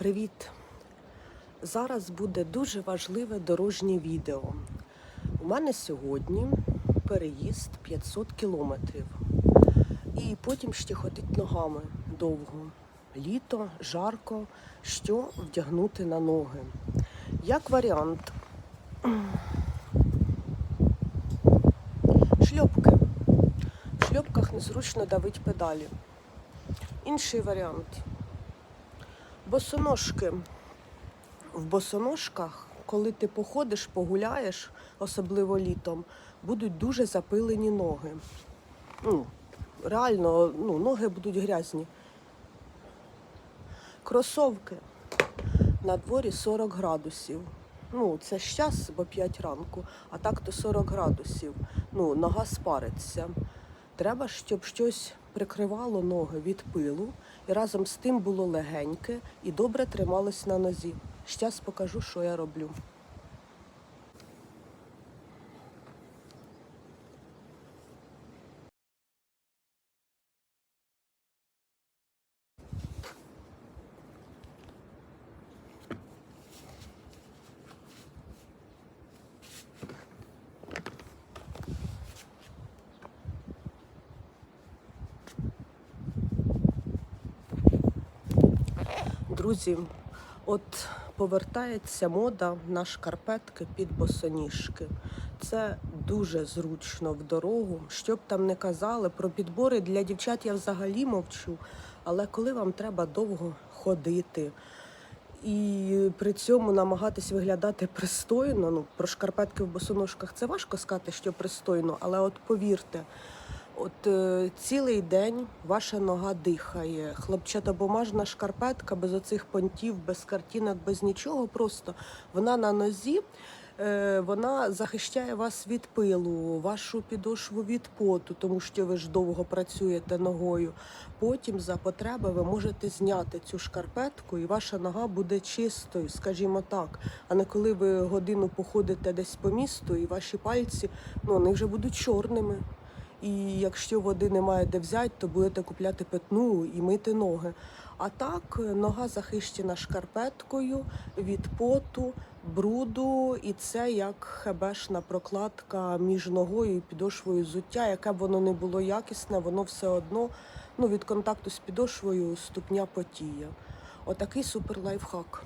Привіт! Зараз буде дуже важливе дорожнє відео. У мене сьогодні переїзд 500 кілометрів. І потім ще ходить ногами довго. Літо, жарко, що вдягнути на ноги. Як варіант, шльопки. В шльопках незручно давить педалі. Інший варіант. Босоножки. В босоножках, коли ти походиш, погуляєш, особливо літом, будуть дуже запилені ноги. Ну, реально, ну, ноги будуть грязні. Кросовки. На дворі 40 градусів. Ну, це ж час, бо 5 ранку, а так то 40 градусів. Ну, нога спариться. Треба, щоб щось прикривало ноги від пилу і разом з тим було легеньке і добре трималось на нозі. Щас покажу, що я роблю. Друзі, от повертається мода на шкарпетки під босоніжки. Це дуже зручно в дорогу. Що б там не казали, про підбори для дівчат я взагалі мовчу. Але коли вам треба довго ходити і при цьому намагатись виглядати пристойно, ну про шкарпетки в босоножках це важко сказати, що пристойно, але от повірте, От е, цілий день ваша нога дихає. Хлопчатобумажна шкарпетка без оцих понтів, без картинок, без нічого. Просто вона на нозі, е, вона захищає вас від пилу, вашу підошву від поту, тому що ви ж довго працюєте ногою. Потім за потреби ви можете зняти цю шкарпетку, і ваша нога буде чистою, скажімо так. А не коли ви годину походите десь по місту, і ваші пальці ну, вони вже будуть чорними. І якщо води немає де взяти, то будете купляти питну і мити ноги. А так, нога захищена шкарпеткою від поту, бруду, і це як хебешна прокладка між ногою і підошвою взуття, яке б воно не було якісне, воно все одно ну, від контакту з підошвою ступня потіє. Отакий супер лайфхак.